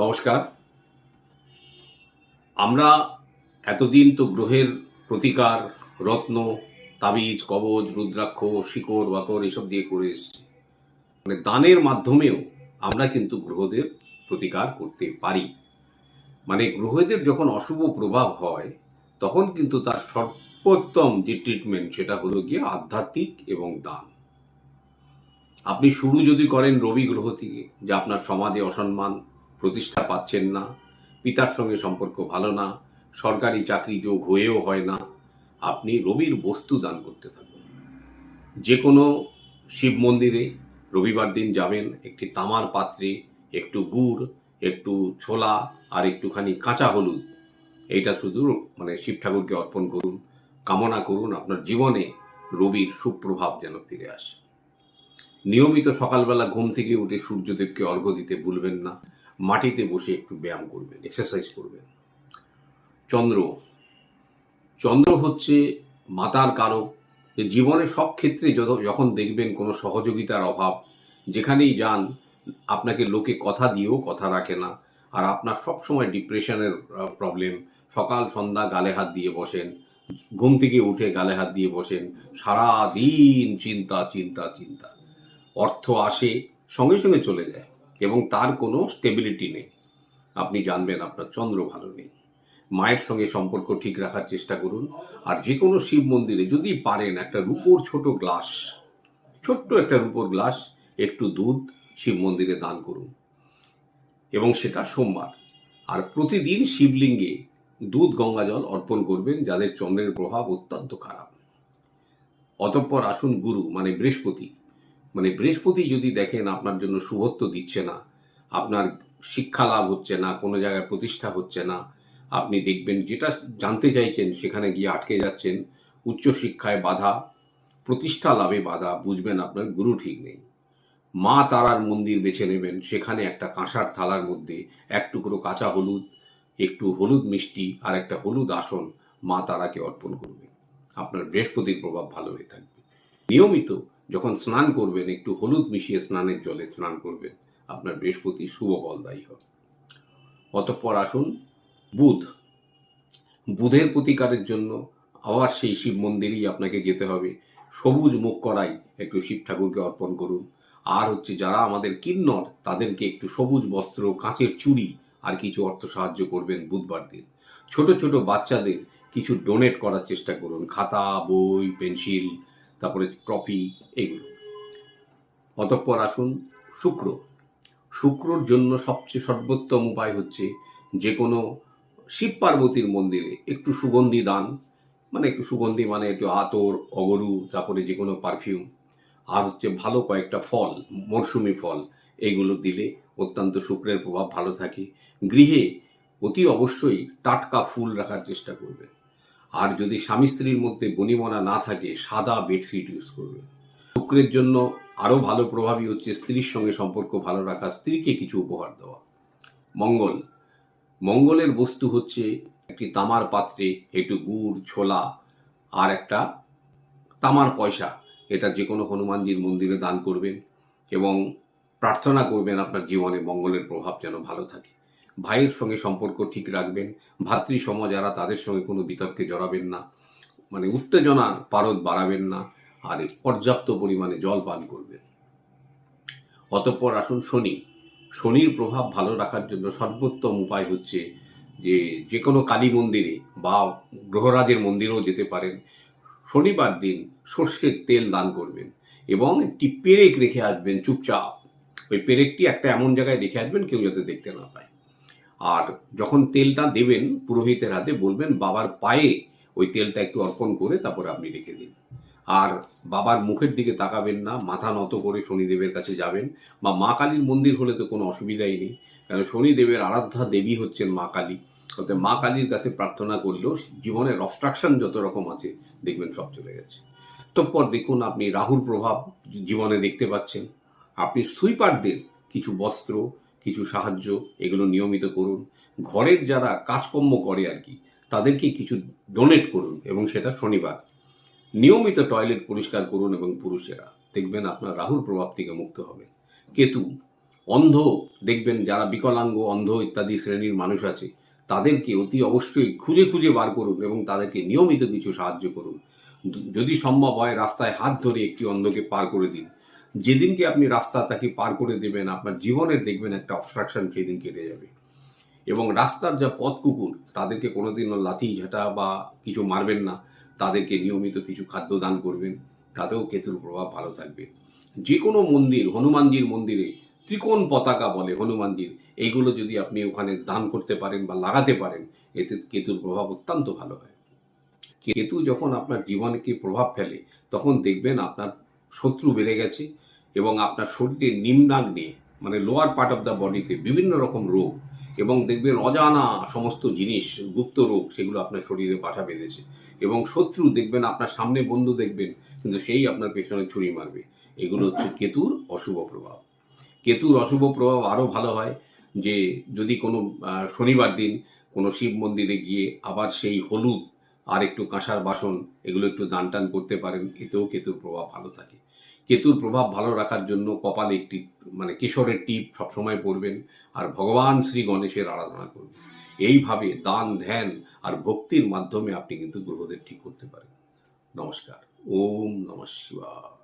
নমস্কার। আমরা এতদিন তো গ্রহের প্রতিকার, রত্ন, তাবিজ, কবজ, রুদ্রাক্ষ, শিকড়, বাকর এসব দিয়ে করে এসেছি। মানে দানের মাধ্যমেও আমরা কিন্তু গ্রহদের প্রতিকার করতে পারি। মানে গ্রহদের যখন অশুভ প্রভাব হয়, তখন কিন্তু তার সর্বোত্তম যে ট্রিটমেন্ট সেটা হলো গিয়ে আধ্যাত্মিক এবং দান। আপনি শুরু যদি করেন রবি গ্রহ থেকে, যে আপনার সমাজে অসম্মান প্রতিষ্ঠা পাচ্ছেন না, পিতার সঙ্গে সম্পর্ক ভালো না, সরকারি চাকরি যোগ হয়েও হয় না, আপনি রবির বস্তু দান করতে থাকুন। যে কোনো শিব মন্দিরে রবিবার দিন যাবেন, একটি তামার পাত্রে একটু গুড়, একটু ছোলা আর একটুখানি কাঁচা হলুদ। এইটা শুধু মানে শিব ঠাকুরকে অর্পণ করুন, কামনা করুন, আপনার জীবনে রবির সুপ্রভাব যেন ফিরে আসে। নিয়মিত সকালবেলা ঘুম থেকে উঠে সূর্যদেবকে অর্ঘ্য দিতে ভুলবেন না মাটিতে বসে একটু ব্যায়াম করবেন এক্সারসাইজ করবেন। চন্দ্র চন্দ্র হচ্ছে মাতার কারক। যে জীবনে সব ক্ষেত্রে যত- যখন দেখবেন কোনো সহযোগিতার অভাব, যেখানেই যান, আপনাকে লোকে কথা দিয়েও কথা রাখে না, আর আপনার সবসময় ডিপ্রেশনের প্রবলেম সকাল, সন্ধ্যা গালে হাত দিয়ে বসেন, ঘুম থেকে উঠে গালে হাত দিয়ে বসেন সারা দিন চিন্তা চিন্তা চিন্তা। অর্থ আসে, সঙ্গে সঙ্গে চলে যায়। এবং তার কোনো স্টেবিলিটি নেই। আপনি জানবেন আপনার চন্দ্র ভালো নেই। মায়ের সঙ্গে সম্পর্ক ঠিক রাখার চেষ্টা করুন। আর যে কোনো শিব মন্দিরে যদি পারেন একটা রূপোর ছোট গ্লাস, ছোট্ট একটা রূপোর গ্লাস, একটু দুধ শিব মন্দিরে দান করুন। এবং সেটা সোমবার। আর প্রতিদিন শিবলিঙ্গে দুধ, গঙ্গা জল অর্পণ করবেন, যাদের চন্দ্রের প্রভাব অত্যন্ত খারাপ। অতঃপর আসুন গুরু মানে বৃহস্পতি মানে বৃহস্পতি যদি দেখেন আপনার জন্য শুভত্ব দিচ্ছে না, আপনার শিক্ষা লাভ হচ্ছে না, কোনো জায়গায় প্রতিষ্ঠা হচ্ছে না, আপনি দেখবেন যেটা জানতে চাইছেন সেখানে গিয়ে আটকে যাচ্ছেন উচ্চশিক্ষায় বাধা, প্রতিষ্ঠা লাভে বাধা, বুঝবেন আপনার গুরু ঠিক নেই। মা তারার মন্দির বেছে নেবেন, সেখানে একটা কাঁসার থালার মধ্যে এক টুকরো কাঁচা হলুদ, একটু হলুদ মিষ্টি আর একটা হলুদ আসন মা তারাকে অর্পণ করবেন। আপনার বৃহস্পতির প্রভাব ভালো হয়ে থাকবে। নিয়মিত যখন স্নান করবেন, একটু হলুদ মিশিয়ে স্নানের জলে স্নান করবেন, আপনার বৃহস্পতি শুভ ফলদায়ী হবে। অতঃপর আসুন, বুধ। বুধের প্রতিকারের জন্য আবার সেই শিব মন্দিরেই আপনাকে যেতে হবে। সবুজ মুখ করাই একটু শিব ঠাকুরকে অর্পণ করুন। আর হচ্ছে যারা আমাদের কিন্নর, তাদেরকে একটু সবুজ বস্ত্র, কাঁচের চুড়ি আর কিছু অর্থ সাহায্য করবেন বুধবার দিন। ছোট ছোট বাচ্চাদের কিছু ডোনেট করার চেষ্টা করুন। খাতা, বই, পেন্সিল তারপরে ট্রফি এগুলো। অতঃপর আসুন শুক্র। শুক্রর জন্য সবচেয়ে সর্বোত্তম উপায় হচ্ছে যে কোনো শিব পার্বতীর মন্দিরে একটু সুগন্ধি দান মানে একটু সুগন্ধি মানে একটু আতর, অগরু, তারপরে যে কোনো পারফিউম আর হচ্ছে ভালো কয়েকটা ফল, মরশুমি ফল এইগুলো দিলে অত্যন্ত শুক্রের প্রভাব ভালো থাকে। গৃহে অতি অবশ্যই টাটকা ফুল রাখার চেষ্টা করবেন। আর যদি স্বামী স্ত্রীর মধ্যে বনিমনা না থাকে, সাদা বেডশিট ইউজ করবেন শুক্রের জন্য আরও ভালো প্রভাবই হচ্ছে স্ত্রীর সঙ্গে সম্পর্ক ভালো রাখা, স্ত্রীকে কিছু উপহার দেওয়া। মঙ্গল। মঙ্গলের বস্তু হচ্ছে একটি তামার পাত্রে একটু গুড়, ছোলা আর একটা তামার পয়সা। এটা যে কোনো হনুমানজির মন্দিরে দান করবেন এবং প্রার্থনা করবেন আপনার জীবনে মঙ্গলের প্রভাব যেন ভালো থাকে। ভাইয়ের সঙ্গে সম্পর্ক ঠিক রাখবেন ভাতৃ সম যারা তাদের সঙ্গে কোনো বিতর্কে জড়াবেন না মানে উত্তেজনার পারদ বাড়াবেন না, আর পর্যাপ্ত পরিমাণে জল পান করবেন। অতঃপর আসুন শনি। শনির প্রভাব ভালো রাখার জন্য সর্বোত্তম উপায় হচ্ছে যে যে কোনো কালী মন্দিরে বা গ্রহরাজের মন্দিরেও যেতে পারেন। শনিবার দিন সর্ষের তেল দান করবেন এবং একটি পেরেক রেখে আসবেন চুপচাপ। ওই পেরেকটি একটা এমন জায়গায় রেখে আসবেন কেউ যাতে দেখতে না পায়। আর যখন তেলটা দেবেন, পুরোহিতের হাতে বলবেন, বাবার পায়ে ওই তেলটা একটু অর্পণ করে তারপরে আপনি রেখে দিন। আর বাবার মুখের দিকে তাকাবেন না, মাথা নত করে শনিদেবের কাছে যাবেন বা মা কালীর মন্দির হলে তো কোনো অসুবিধাই নেই কারণ শনিদেবের আরাধ্যা দেবী হচ্ছেন মা কালী। অর্থাৎ মা কালীর কাছে প্রার্থনা করলেও জীবনের অবস্ট্রাকশন যত রকম আছে, দেখবেন সব চলে গেছে। তৎপর দেখুন আপনি রাহুর প্রভাব জীবনে দেখতে পাচ্ছেন। আপনি সুইপারদের কিছু বস্ত্র কিছু সাহায্য, এগুলো নিয়মিত করুন। ঘরের যারা কাজকর্ম করে আর কি, তাদেরকে কিছু ডোনেট করুন এবং সেটা শনিবার। নিয়মিত টয়লেট পরিষ্কার করুন এবং পুরুষেরা। দেখবেন আপনার রাহুর প্রভাব থেকে মুক্ত হবেন। কেতু, অন্ধ, দেখবেন যারা বিকলাঙ্গ, অন্ধ ইত্যাদি শ্রেণির মানুষ আছে, তাদেরকে অতি অবশ্যই খুঁজে খুঁজে বার করুন এবং তাদেরকে নিয়মিত কিছু সাহায্য করুন। যদি সম্ভব হয় রাস্তায় হাত ধরে একটি অন্ধকে পার করে দিন। যেদিনকে আপনি রাস্তা তাকে পার করে দেবেন, আপনার জীবনের দেখবেন একটা অবস্ট্রাকশন সেদিন কেটে যাবে। এবং রাস্তার যা পথ কুকুর তাদেরকে কোনোদিনও লাথি ঝাঁটা বা কিছু মারবেন না। তাদেরকে নিয়মিত কিছু খাদ্য দান করবেন। তাতেও কেতুর প্রভাব ভালো থাকবে। যে কোনো মন্দির, হনুমানজির মন্দিরে, ত্রিকোণ পতাকা বলে হনুমানজির, এইগুলো যদি আপনি ওখানে দান করতে পারেন বা লাগাতে পারেন, এতে কেতুর প্রভাব অত্যন্ত ভালো হয়। কেতু যখন আপনার জীবনকে প্রভাব ফেলে, তখন দেখবেন আপনার শত্রু বেড়ে গেছে। এবং আপনার শরীরের নিম্নাগ্নে মানে লোয়ার পার্ট অফ দ্য বডিতে বিভিন্ন রকম রোগ এবং দেখবেন অজানা সমস্ত জিনিস, গুপ্ত রোগ, সেগুলো আপনার শরীরে বাসা বেঁধেছে। এবং শত্রু দেখবেন আপনার সামনে বন্ধু দেখবেন, কিন্তু সেই আপনার পেছনে ছুরি মারবে। এগুলো হচ্ছে কেতুর অশুভ প্রভাব। কেতুর অশুভ প্রভাব আরও ভালো হয় যে, যদি কোনো শনিবার দিন কোনো শিব মন্দিরে গিয়ে আবার সেই হলুদ আর একটু কাঁসার বাসন, এগুলো একটু দান টান করতে পারেন, এতেও কেতুর প্রভাব ভালো থাকে। কেতুর প্রভাব ভালো রাখার জন্য কপালে একটি মানে কেশরের টিপ সবসময় পড়বেন আর ভগবান শ্রী গণেশের আরাধনা করবেন এইভাবে দান, ধ্যান আর ভক্তির মাধ্যমে আপনি কিন্তু গ্রহদের ঠিক করতে পারেন। নমস্কার। ওম নমঃ